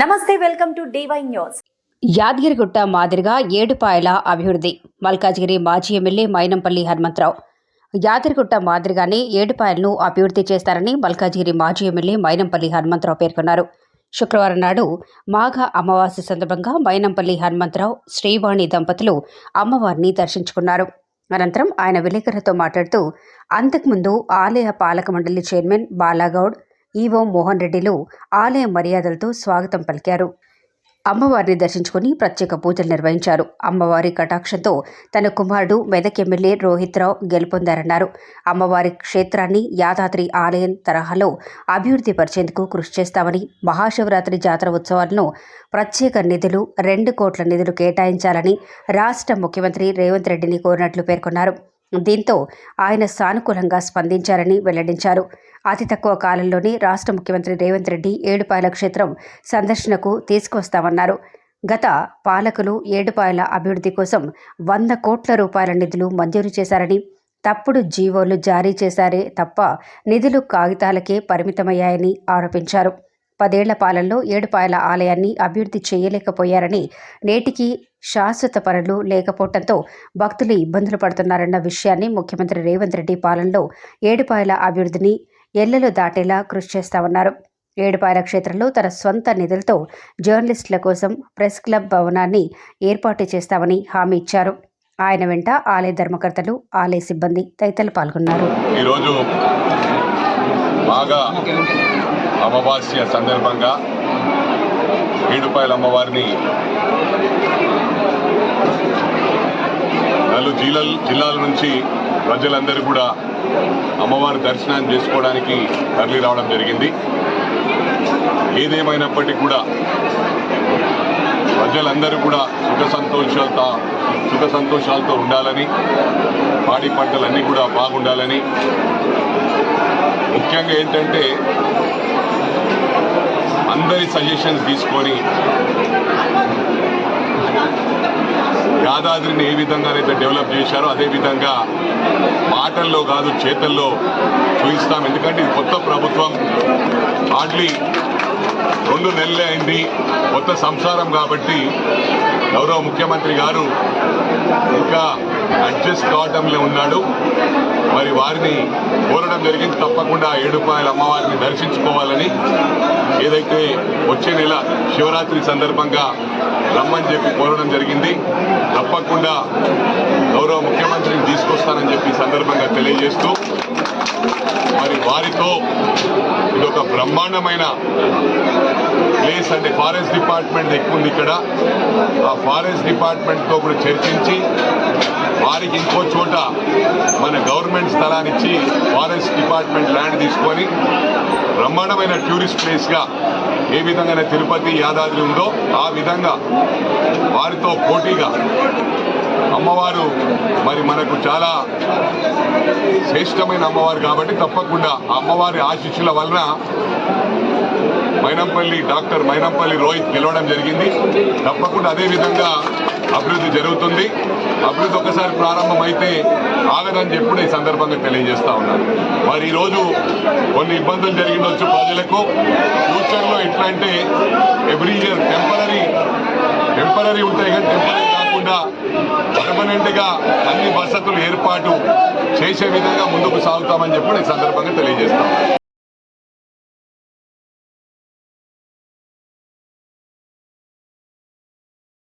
నమస్తే welcome to DY news. Yadagirigutta మాదిరిగా ఏడుపాయల అభివృద్ధి. మల్కాజ్గిరి మాజీ ఎమ్మెల్యే మైనంపల్లి హనుమంతరావు. యాదగిరిగుట్ట మాదిరిగానే ఏడుపాయలను అభివృద్ధి చేస్తారని మల్కాజ్గిరి మాజీ ఎమ్మెల్యే మైనంపల్లి హనుమంతరావు పేర్కొన్నారు. శుక్రవారం నాడు మాఘ అమావాస్య సందర్భంగా మైనంపల్లి హనుమంతరావు శ్రీవాణి దంపతులు అమ్మవారిని దర్శించుకున్నారు. అనంతరం ఆయన విలేకరులతో మాట్లాడుతూ అంతకుముందు ఆలయ పాలక మండలి చైర్మన్ బాలాగౌడ్ ఈవో మోహన్ రెడ్డిలు ఆలయ మర్యాదలతో స్వాగతం పలికారు. అమ్మవారిని దర్శించుకుని ప్రత్యేక పూజలు నిర్వహించారు. అమ్మవారి కటాక్షంతో తన కుమారుడు మెదక్ ఎమ్మెల్యే రోహిత్ రావు గెలుపొందారన్నారు. అమ్మవారి క్షేత్రాన్ని యాదాద్రి ఆలయం తరహాలో అభివృద్ధి పరిచేందుకు కృషి చేస్తామని మహాశివరాత్రి జాతర ఉత్సవాలను ప్రత్యేక నిధులు రెండు కోట్ల నిధులు కేటాయించాలని రాష్ట్ర ముఖ్యమంత్రి రేవంత్ రెడ్డిని కోరినట్లు పేర్కొన్నారు. దీంతో ఆయన సానుకూలంగా స్పందించారని వెల్లడించారు. అతి తక్కువ కాలంలోనే రాష్ట్ర ముఖ్యమంత్రి రేవంత్ రెడ్డి ఏడుపాయల క్షేత్రం సందర్శనకు తీసుకొస్తామన్నారు గత పాలకులు ఏడుపాయల అభివృద్ధి కోసం వంద కోట్ల రూపాయల నిధులు మంజూరు చేశారని తప్పుడు జీవోలు జారీ చేశారే తప్ప నిధులు కాగితాలకే పరిమితమయ్యాయని ఆరోపించారు. పదేళ్ళ పాలనలో ఏడుపాయల ఆలయాన్ని అభివృద్ధి చేయలేకపోయారని నేటికి శాశ్వత పనులు లేకపోవడంతో భక్తులు ఇబ్బందులు పడుతున్నారన్న విషయాన్ని ముఖ్యమంత్రి రేవంత్ రెడ్డి పాలనలో ఏడుపాయల అభివృద్ధిని ఎల్లలు దాటేలా కృషి చేస్తామన్నారు. ఏడుపాయల క్షేత్రంలో తన స్వంత నిధులతో జర్నలిస్టుల కోసం ప్రెస్ క్లబ్ భవనాన్ని ఏర్పాటు చేస్తామని హామీ ఇచ్చారు. ఆయన వెంట ఆలయ ధర్మకర్తలు ఆలయ సిబ్బంది తదితరులు పాల్గొన్నారు. ఈరోజు బాగా అమావాస్య సందర్భంగా ఏడుపాయల అమ్మవారిని నలు జిల్లాల జిల్లాల నుంచి ప్రజలందరూ కూడా అమ్మవారి దర్శనాన్ని చేసుకోవడానికి తరలి రావడం జరిగింది. ఏదేమైనప్పటికీ కూడా ప్రజలందరూ కూడా సుఖ సంతోషాలతో సుఖ సంతోషాలతో ఉండాలని పాడి పంటలన్నీ కూడా బాగుండాలని. ముఖ్యంగా ఏంటంటే అందరి సజెషన్స్ తీసుకొని యాదాద్రిని ఏ విధంగా అయితే డెవలప్ చేశారో అదే విధంగా మాటల్లో కాదు చేతల్లో చూపిస్తాం. ఎందుకంటే ఇది కొత్త ప్రభుత్వం. హార్డ్లీ రెండు నెలలే అయింది కొత్త సంసారం కాబట్టి గౌరవ ముఖ్యమంత్రి గారు ఇంకా అడ్జస్ట్ కావటంలో ఉన్నాడు. మరి వారిని కోరడం జరిగింది. తప్పకుండా ఏడుపాయల అమ్మవారిని దర్శించుకోవాలని. ఏదైతే వచ్చే నెల శివరాత్రి సందర్భంగా రమ్మని చెప్పి కోరడం జరిగింది. తప్పకుండా గౌరవ ముఖ్యమంత్రిని తీసుకొస్తానని చెప్పి సందర్భంగా తెలియజేస్తూ మరి వారితో ఇదొక బ్రహ్మాండమైన ప్లేస్ అంటే ఫారెస్ట్ డిపార్ట్మెంట్ ఎక్కువ ఉంది ఇక్కడ. ఆ ఫారెస్ట్ డిపార్ట్మెంట్తో కూడా చర్చించి వారికి ఇంకో చోట మన గవర్నమెంట్ స్థలాన్ని ఇచ్చి ఫారెస్ట్ డిపార్ట్మెంట్ ల్యాండ్ తీసుకొని బ్రహ్మాండమైన టూరిస్ట్ ప్లేస్గా ఏ విధంగా తిరుపతి యాదాద్రి ఉందో ఆ విధంగా వారితో పోటీగా అమ్మవారు మరి మనకు చాలా శ్రేష్టమైన అమ్మవారు కాబట్టి తప్పకుండా ఆ అమ్మవారి ఆశీస్సుల వలన మైనంపల్లి డాక్టర్ మైనంపల్లి రోహిత్ గెలవడం జరిగింది. తప్పకుండా అదేవిధంగా అభివృద్ధి జరుగుతుంది. అభివృద్ధి ఒకసారి ప్రారంభమైతే ఆగదని చెప్పుడు ఈ సందర్భంగా తెలియజేస్తా ఉన్నాను మరి ఈరోజు కొన్ని ఇబ్బందులు జరిగినొచ్చు ప్రజలకు. ఫ్యూచర్లో ఎట్లా అంటే ఎవ్రీ ఇయర్ టెంపరీ టెంపరీ ఉంటాయి కానీ టెంపరీ కాకుండా పర్మనెంట్గా అన్ని వసతులు ఏర్పాటు చేసే విధంగా ముందుకు సాగుతామని చెప్పి ఈ సందర్భంగా తెలియజేస్తాం